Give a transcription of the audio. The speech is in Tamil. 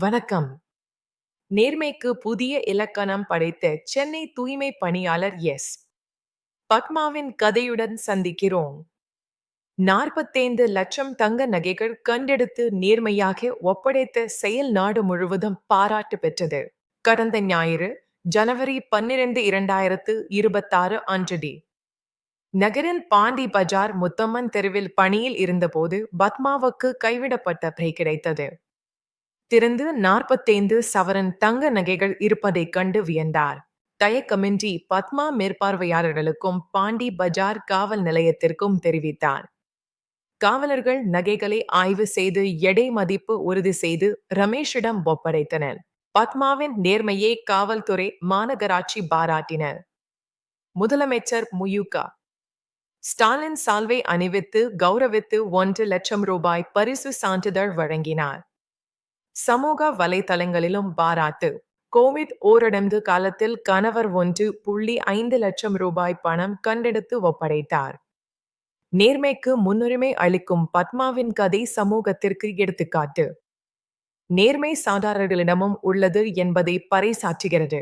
வணக்கம். நேர்மைக்கு புதிய இலக்கணம் படைத்த சென்னை தூய்மை பணியாளர் எஸ். பத்மாவின் கதையுடன் சந்திக்கிறோம். நாற்பத்தைந்து லட்சம் தங்க நகைகள் கண்டெடுத்து நேர்மையாக ஒப்படைத்த செயல் நாடு முழுவதும் பாராட்டு பெற்றது. கடந்த ஞாயிறு ஜனவரி பன்னிரண்டு இரண்டாயிரத்து இருபத்தாறு அன்றடி நகரின் பாண்டி பஜார் முத்தம்மன் தெருவில் பணியில் இருந்தபோது பத்மாவுக்கு கைவிடப்பட்ட பிரை கிடைத்தது. திறந்து நாற்பத்தைந்து சவரன் தங்க நகைகள் இருப்பதைக் கண்டு வியந்தார். தயக்கமின்றி பத்மா மேற்பார்வையாளர்களுக்கும் பாண்டி பஜார் காவல் நிலையத்திற்கும் தெரிவித்தார். காவலர்கள் நகைகளை ஆய்வு செய்து எடை மதிப்பு உறுதி செய்து ரமேஷிடம் ஒப்படைத்தனர். பத்மாவின் நேர்மையை காவல்துறை மாநகராட்சி பாராட்டினர். முதலமைச்சர் முயுகா. ஸ்டாலின் சால்வை அணிவித்து கௌரவித்து ஒன்று லட்சம் ரூபாய் பரிசு சான்றிதழ் வழங்கினார். சமூக வலைதளங்களிலும் பாராட்டு. கோவிட் ஊரடங்கு காலத்தில் கணவர் ஒன்று புள்ளி ஐந்து லட்சம் ரூபாய் பணம் கண்டெடுத்து ஒப்படைத்தார். நேர்மைக்கு முன்னுரிமை அளிக்கும் பத்மாவின் கதை சமூகத்திற்கு எடுத்துக்காட்டு. நேர்மை சாதாரர்களிடமும் உள்ளது என்பதை பறைசாற்றுகிறது.